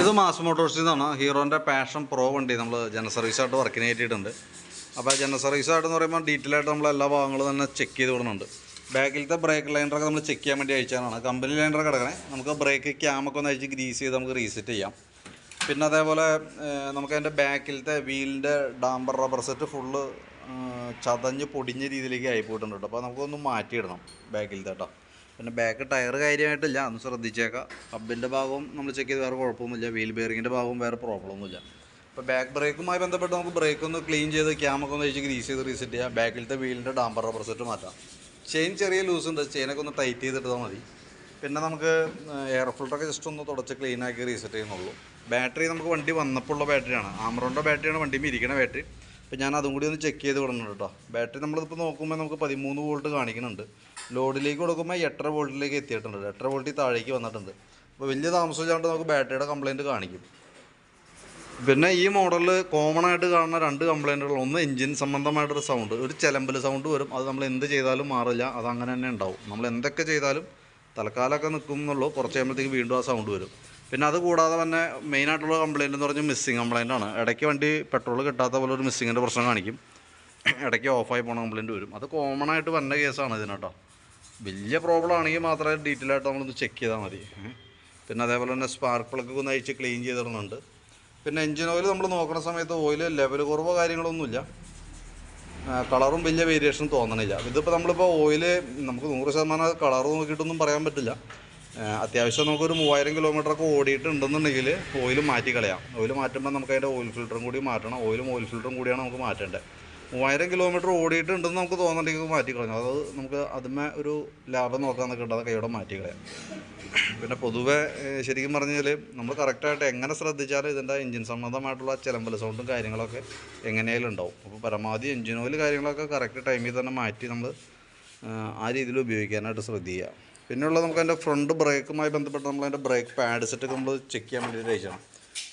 ഇത് മാസ് മോട്ടോഴ്സിൽ നിന്നാണ് ഹീറോന്റെ passion pro വണ്ടി നമ്മൾ ജന സർവീസായിട്ട് വർക്കിന് കയറ്റിയിട്ടുണ്ട്. അപ്പോൾ ജന സർവീസായിട്ടെന്ന് പറയുമ്പോൾ ഡീറ്റെയിൽ ആയിട്ട് നമ്മൾ എല്ലാ ഭാഗങ്ങളും തന്നെ ചെക്ക് ചെയ്ത് വിടുന്നുണ്ട് ബാക്കിലത്തെ ബ്രേക്ക് ലൈനറൊക്കെ നമ്മൾ ചെക്ക് ചെയ്യാൻ വേണ്ടി അയച്ചാണ് കമ്പനി ലൈനർ കിടക്കണേ. നമുക്ക് ബ്രേക്ക് ക്യാമൊക്കെ ഒന്ന് അയച്ച് ഗ്രീസ് ചെയ്ത് നമുക്ക് റീസെറ്റ് ചെയ്യാം. പിന്നെ അതേപോലെ നമുക്ക് അതിന്റെ ബാക്കിലത്തെ വീലിന്റെ ഡാമ്പർ റബ്ബർ സെറ്റ് ഫുള്ള് ചതഞ്ഞ് പൊടിഞ്ഞ രീതിയിലേക്ക് ആയി പോയിട്ടുണ്ട് കേട്ടോ അപ്പോൾ നമുക്കൊന്ന് മാറ്റിയിടണം ബാക്കിലത്തെ കേട്ടോ പിന്നെ ബാക്ക് ടയർ കാര്യമായിട്ടില്ല. ഒന്ന് ശ്രദ്ധിച്ചേക്കാം. ഹബിന്റെ ഭാഗവും നമ്മൾ ചെക്ക് ചെയ്ത് വേറെ കുഴപ്പമൊന്നുമില്ല. വീൽ ബെയറിങ്ങിന്റെ ഭാഗവും വേറെ പ്രോബ്ലം ഒന്നുമില്ല. അപ്പോൾ ബാക്ക് ബ്രേക്കുമായി ബന്ധപ്പെട്ട് നമുക്ക് ബ്രേക്ക് ഒന്ന് ക്ലീൻ ചെയ്ത് ക്യാമൊക്കെ ഒന്ന് കഴിച്ച് ഗ്രീസ് ചെയ്ത് റീസെറ്റ് ചെയ്യാം. ബാക്കിലത്തെ വീലിന്റെ ഡാമ്പർ റബ്ബർ സെറ്റ് മാറ്റാം. ചെയിൻ ചെറിയ ലൂസ് ഉണ്ട്. ചെയിനൊക്കെ ഒന്ന് ടൈറ്റ് ചെയ്തിട്ടാൽ മതി. പിന്നെ നമുക്ക് എയർ ഫിൽട്ടറൊക്കെ ജസ്റ്റ് ഒന്ന് തുടച്ച് ക്ലീൻ ആക്കി റീസെറ്റ് ചെയ്യുന്നുള്ളൂ. ബാറ്ററി നമുക്ക് വണ്ടി വന്നപ്പോൾ ഉള്ള ബാറ്ററിയാണ് ആമറോണിന്റെ ബാറ്ററിയാണ് വണ്ടി ഇരിക്കുന്ന ബാറ്ററി അപ്പോൾ ഞാൻ അതും കൂടി ഒന്ന് ചെക്ക് ചെയ്ത് വിടുന്നുണ്ട് കേട്ടോ ബാറ്ററി നമ്മളിപ്പോൾ നോക്കുമ്പോൾ നമുക്ക് പതിമൂന്ന് വോൾട്ട് കാണിക്കുന്നുണ്ട് ലോഡിലേക്ക് കൊടുക്കുമ്പോൾ എട്ടര വോൾട്ടിലേക്ക് എത്തിയിട്ടുണ്ട്. എട്ടര വോൾട്ടിൽ താഴേക്ക് വന്നിട്ടുണ്ട്. അപ്പോൾ വലിയ താമസമില്ലാണ്ട് നമുക്ക് ബാറ്ററിയുടെ കംപ്ലയിന്റ് കാണിക്കും. പിന്നെ ഈ മോഡലിൽ കോമൺ ആയിട്ട് കാണുന്ന രണ്ട് കംപ്ലൈന്റുകൾ ഒന്ന് എഞ്ചിൻ സംബന്ധമായിട്ടൊരു സൗണ്ട് ഒരു ചിലമ്പൽ സൗണ്ട് വരും. അത് നമ്മൾ എന്ത് ചെയ്താലും മാറില്ല. അത് അങ്ങനെ തന്നെ ഉണ്ടാവും. നമ്മൾ എന്തൊക്കെ ചെയ്താലും തൽക്കാലമൊക്കെ നിൽക്കും എന്നുള്ളൂ. കുറച്ച് കഴിയുമ്പോഴത്തേക്ക് വീണ്ടും ആ സൗണ്ട് വരും. പിന്നെ അത് കൂടാതെ തന്നെ മെയിനായിട്ടുള്ള കംപ്ലയിന്റ് എന്ന് പറഞ്ഞാൽ മിസ്സിങ് കംപ്ലയിന്റ് ആണ്. ഇടയ്ക്ക് വണ്ടി പെട്രോൾ കിട്ടാത്ത പോലെ ഒരു മിസ്സിങ്ങിന്റെ പ്രശ്നം കാണിക്കും. ഇടയ്ക്ക് ഓഫായി പോണ കംപ്ലയിന്റ് വരും. അത് കോമൺ ആയിട്ട് വന്ന കേസാണ് ഇതിനട്ടോ. വലിയ പ്രോബ്ലം ആണെങ്കിൽ മാത്രമേ ഡീറ്റെയിൽ ആയിട്ട് നമ്മളൊന്ന് ചെക്ക് ചെയ്താൽ മതി. പിന്നെ അതേപോലെ തന്നെ സ്പാർക്ക് പ്ലഗ് ഒന്ന് അയച്ച് ക്ലീൻ ചെയ്തിടുന്നുണ്ട്. പിന്നെ എൻജിൻ ഓയിൽ നമ്മൾ നോക്കുന്ന സമയത്ത് ഓയിൽ ലെവൽ കുറവോ കാര്യങ്ങളൊന്നുമില്ല കളറും വലിയ വേരിയേഷൻ തോന്നണില്ല. ഇതിപ്പോൾ നമ്മളിപ്പോൾ ഓയിൽ നമുക്ക് നൂറ് ശതമാനം കളർ നോക്കിയിട്ടൊന്നും പറയാൻ പറ്റില്ല. അത്യാവശ്യം നമുക്കൊരു മൂവായിരം കിലോമീറ്റർ ഒക്കെ ഓടിയിട്ടുണ്ടെന്നുണ്ടെങ്കിൽ ഓയിൽ മാറ്റി കളയാം ഓയിൽ മാറ്റുമ്പോൾ നമുക്ക് അതിന്റെ ഓയിൽ ഫിൽറ്ററും കൂടി മാറ്റണം. ഓയിലും ഓയിൽ ഫിൽറ്ററും കൂടിയാണ് നമുക്ക് മാറ്റേണ്ടത്. മൂവായിരം കിലോമീറ്റർ ഓടിയിട്ടുണ്ടെന്ന് നമുക്ക് തോന്നുന്നുണ്ടെങ്കിൽ മാറ്റി കളഞ്ഞു. അത് നമുക്ക് അതിന്മേ ഒരു ലാഭം നോക്കാമെന്നൊക്കെ ഉണ്ട്. അത് കൈയോടെ മാറ്റി കളയാം. പിന്നെ പൊതുവെ ശരിക്കും പറഞ്ഞാൽ നമ്മൾ കറക്റ്റായിട്ട് എങ്ങനെ ശ്രദ്ധിച്ചാലും ഇതിന്റെ എഞ്ചിൻ സംബന്ധമായിട്ടുള്ള ചിലമ്പല സൗണ്ടും കാര്യങ്ങളൊക്കെ എങ്ങനെയായാലും ഉണ്ടാവും. അപ്പോൾ പരമാവധി എഞ്ചിൻ ഓയിൽ കാര്യങ്ങളൊക്കെ കറക്റ്റ് ടൈമിൽ തന്നെ മാറ്റി നമ്മൾ ആ രീതിയിൽ ഉപയോഗിക്കാനായിട്ട് ശ്രദ്ധിക്കുക. പിന്നെയുള്ള നമുക്ക് അതിന്റെ ഫ്രണ്ട് ബ്രേക്കുമായി ബന്ധപ്പെട്ട് നമ്മൾ അതിന്റെ ബ്രേക്ക് പാഡ് സെറ്റ് നമ്മൾ ചെക്ക് ചെയ്യാൻ വേണ്ടിയിട്ട് അയച്ചതാണ്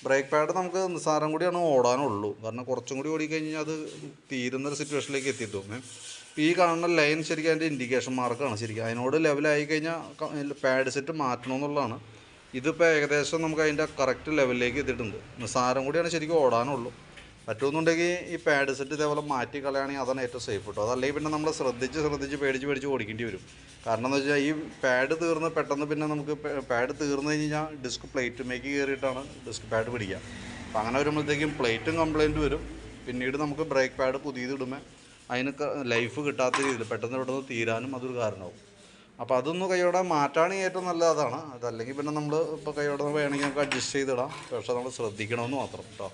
ബ്രേക്ക് പാഡ് നമുക്ക് നിസ്സാരം കൂടിയാണ് ഓടാനുള്ളൂ. കാരണം കുറച്ചും കൂടി ഓടിക്കഴിഞ്ഞാൽ അത് തീരുന്നൊരു സിറ്റുവേഷനിലേക്ക് എത്തിയിട്ടു. ഈ കാണുന്ന ലൈൻ ശരിക്കും അതിന്റെ ഇൻഡിക്കേഷൻ മാർക്കാണ് ശരിക്കും. അതിനോട് ലെവലായി കഴിഞ്ഞാൽ പാഡ് സെറ്റ് മാറ്റണമെന്നുള്ളതാണ് ഇതിപ്പോൾ ഏകദേശം നമുക്ക് അതിന്റെ കറക്റ്റ് ലെവലിലേക്ക് എത്തിയിട്ടുണ്ട്. നിസ്സാരം കൂടിയാണ് ശരിക്കും ഓടാനുള്ളൂ. പറ്റുമെന്നുണ്ടെങ്കിൽ ഈ പാഡ് സെറ്റ് ഇതേപോലെ മാറ്റി കളയുകയാണെങ്കിൽ അതാണ് ഏറ്റവും സേഫ് കേട്ടോ അതല്ലെങ്കിൽ പിന്നെ നമ്മൾ ശ്രദ്ധിച്ച് ശ്രദ്ധിച്ച് പേടിച്ച് പേടിച്ച് ഓടിക്കേണ്ടി വരും. കാരണം എന്ന് വെച്ചാൽ ഈ പാഡ് തീർന്ന് പെട്ടെന്ന് പിന്നെ നമുക്ക് പാഡ് തീർന്നു കഴിഞ്ഞാൽ ഡിസ്ക് പ്ലേറ്റ് മേക്ക് കയറിയിട്ടാണ് ഡിസ്ക് പാഡ് പിടിക്കുക. അപ്പോൾ അങ്ങനെ വരുമ്പോഴത്തേക്കും പ്ലേറ്റും കംപ്ലയിന്റ് വരും. പിന്നീട് നമുക്ക് ബ്രേക്ക് പാഡ് പുതിയത് ഇടുമ്പോൾ അതിന് ലൈഫ് കിട്ടാത്ത രീതിയിൽ പെട്ടെന്ന് പെട്ടെന്ന് തീരാനും അതൊരു കാരണമാവും. അപ്പോൾ അതൊന്ന് കൈയോടെ മാറ്റാണെങ്കിൽ ഏറ്റവും നല്ലതാണ്. അതല്ലെങ്കിൽ പിന്നെ നമ്മൾ ഇപ്പോൾ കൈയോടെ വേണമെങ്കിൽ നമുക്ക് അഡ്ജസ്റ്റ് ചെയ്തിടാം പക്ഷേ നമ്മൾ ശ്രദ്ധിക്കണമെന്ന് മാത്രം കേട്ടോ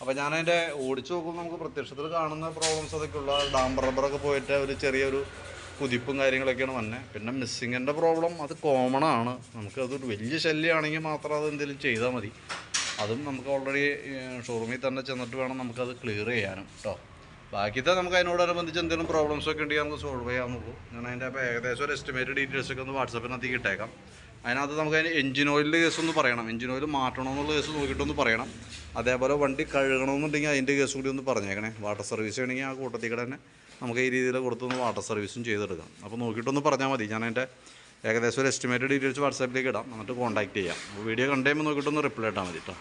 അപ്പോൾ അതിന്റെ ഓടിച്ചു നോക്കുമ്പോൾ നമുക്ക് പ്രത്യക്ഷത്തിൽ കാണുന്ന പ്രോബ്ലംസ് അതൊക്കെ ഉള്ള ഡാം റബ്ബറൊക്കെ പോയിട്ട് ഒരു ചെറിയൊരു കുതിപ്പും കാര്യങ്ങളൊക്കെയാണ് വന്നത് പിന്നെ മിസ്സിങ്ങിന്റെ പ്രോബ്ലം അത് കോമൺ ആണ്. നമുക്ക് അതൊരു വലിയ ശല്യമാണെങ്കിൽ മാത്രം അത് എന്തെങ്കിലും ചെയ്താൽ മതി. അതും നമുക്ക് ഓൾറെഡി ഷോറൂമിൽ തന്നെ ചെന്നിട്ട് വേണം നമുക്കത് ക്ലിയർ ചെയ്യാനും കേട്ടോ ബാക്കിത്തെ നമുക്ക് അതിനോടനുബന്ധിച്ച് എന്തെങ്കിലും പ്രോബ്ലംസ് ഒക്കെ ഉണ്ടെങ്കിൽ നമുക്ക് സോൾവ് ചെയ്യാൻ നോക്കും ഞാൻ അതിന്റെ ഏകദേശം ഒരു എസ്റ്റിമേറ്റ് ഡീറ്റെയിൽസ് ഒക്കെ ഒന്ന് വാട്സപ്പിനകത്തേക്ക് ഇട്ടേക്കാം. അതിനകത്ത് നമുക്ക് അതിന് എഞ്ചിൻ ഓയിലിന്റെ കേസ് ഒന്ന് പറയണം. എഞ്ചിൻ ഓയിൽ മാറ്റണമെന്നുള്ള കേസ് നോക്കിയിട്ടൊന്ന് പറയണം. അതേപോലെ വണ്ടി കഴുകണമെന്നുണ്ടെങ്കിൽ അതിന്റെ കേസ് കൂടി ഒന്ന് പറഞ്ഞേക്കണേ. വാട്ടർ സർവീസ് വേണമെങ്കിൽ ആ കൂട്ടത്തിൽ കൂടെ തന്നെ നമുക്ക് ഈ രീതിയിൽ കൊടുത്തൊന്ന് വാട്ടർ സർവീസും ചെയ്തെടുക്കാം. അപ്പോൾ നോക്കിയിട്ടൊന്ന് പറഞ്ഞാൽ മതി. ഞാൻ അതിന്റെ ഏകദേശം ഒരു എസ്റ്റിമേറ്റ് ഡീറ്റെയിൽസ് വാട്സാപ്പിലേക്ക് ഇടാം. എന്നിട്ട് കോൺടാക്ട് ചെയ്യാം. വീഡിയോ വീഡിയോ കണ്ടുകഴിയുമ്പോൾ നോക്കിയിട്ടൊന്ന് റിപ്ലൈ ഇട്ടാൽ മതി കേട്ടോ